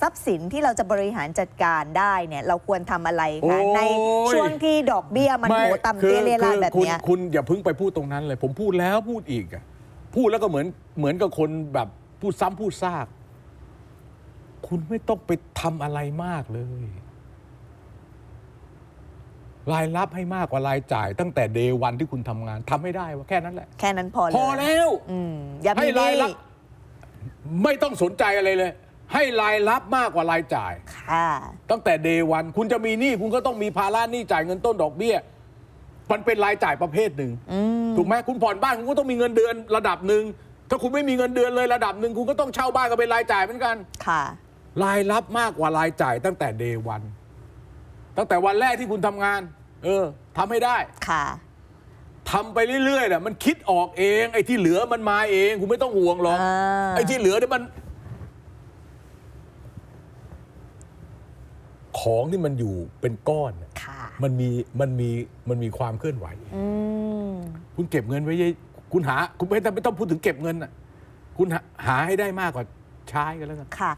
ทรัพย์สินที่เราจะบริหารจัดการได้เนี่ยเราควรทำอะไรโอ้คะยในช่วงที่ดอกเบี้ยมันโหต่ำเตี้ยเรียราดแบบคุณเนี้ยคุณอย่าเพิ่งไปพูดตรงนั้นเลย ผมพูดแล้วพูดอีกอะพูดแล้วก็เหมือนเหมือนกับคนแบบพูดซ้ำพูดซาก คุณไม่ต้องไปทำอะไรมากเลย รายรับให้มากกว่ารายจ่าย ตั้งแต่เดวันที่คุณทำงานทำไม่ได้ว่าแค่นั้นแหละ แค่นั้นพอเลยพอแล้ว อืมอย่าให้มีหรายนี้รับไม่ต้องสนใจอะไรเลย ให้รายรับมากกว่ารายจ่าย ค่ะ ตั้งแต่เดวันคุณจะมีหนี้คุณก็ต้องมีภาระหนี้จ่ายเงินต้นดอกเบี้ย มันเป็นรายจ่ายประเภทหนึ่งอืม ถูกไหมคุณผ่อนบ้านคุณก็ต้องมีเงินเดือนระดับหนึ่งถ้าคุณไม่มีเงินเดือนเลยระดับหนึ่งคุณก็ต้องเช่าบ้านก็เป็นรายจ่ายเหมือนกัน ค่ะ รายรับมากกว่ารายจ่ายตั้งแต่เดวัน ตั้งแต่วันแรกที่คุณทำงาน เออทำให้ได้ค่ะ ทำไปเรื่อยๆแหละมันคิดออกเอง ไอ้ที่เหลือมันมาเอง คุณไม่ต้องห่วงหรอก อ่า ไอ้ที่เหลือเนี่ยมัน ของที่มันอยู่เป็นก้อนน่ะค่ะมันมีมันมีมันมีความเคลื่อนไหวอืมคุณเก็บเงินไว้เยอะคุณหา คุณไม่ต้องไม่ต้องพูดถึงเก็บเงินอะคุณหาหาให้ได้มากกว่าใช้กันแล้วกันค่ะ